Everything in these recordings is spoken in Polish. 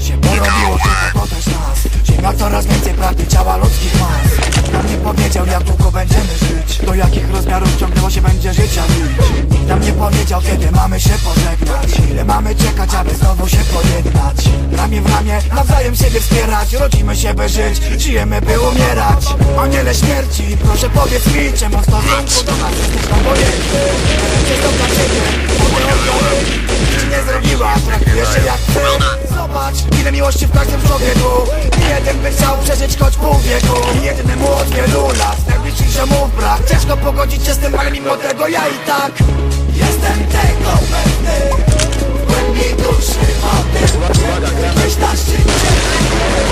Się porobiło tylko potem z nas. Ziemia coraz więcej prawdy ciała ludzkich mas. Nikt nie powiedział jak długo będziemy żyć. Do jakich rozmiarów ciągnęło się będzie życia bić Nikt nam nie powiedział kiedy mamy się pożegnać. Ile mamy czekać aby znowu się pojednać? Ramię w ramię nawzajem siebie wspierać. Rodzimy się by żyć, żyjemy by umierać. Aniele śmierci, proszę powiedz mi Czemu z stosunku do nas jesteś obojętny Jestem dla ciebie, Nic nie zrobiła, traktujesz się jak ty? Zobacz, ile miłości w każdym człowieku. Jeden by chciał przeżyć choć pół wieku. Jednemu od wielu lat, najbliższych ziomów brak. Ciężko pogodzić się z tym, ale mimo tego ja i tak Jestem tego pewny. W głębi duszy o tym Gdzieś na szczycie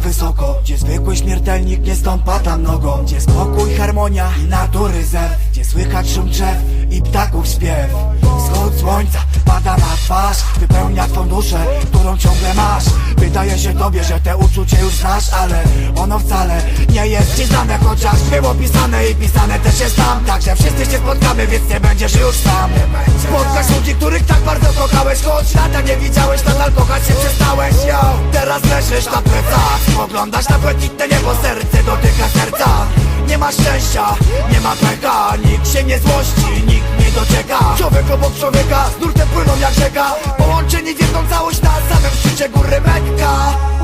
wysoko Gdzie zwykły śmiertelnik nie stąpa tam nogą Gdzie spokój, harmonia i natury zew Gdzie słychać szum drzew i ptaków śpiew słońca pada na twarz Wypełnia twą duszę, którą ciągle masz. Wydaje się tobie, że te uczucie już znasz Ale ono wcale nie jest ci znane Chociaż było pisane i pisane też jest tam. Także wszyscy się spotkamy, więc nie będziesz już sam. Spotkasz ludzi, których tak bardzo kochałeś Choć lata nie widziałeś, nadal kochać się przestałeś. Yo, teraz leżysz na plecach Spoglądasz na błękitne niebo, serce dotyka serca Nie ma szczęścia, nie ma pecha Nikt się nie złości, nikt nie docieka Człowiek obok człowieka, z nurtem płyną jak rzeka. Połączeni w jedną całość na samym szczycie góry Mekka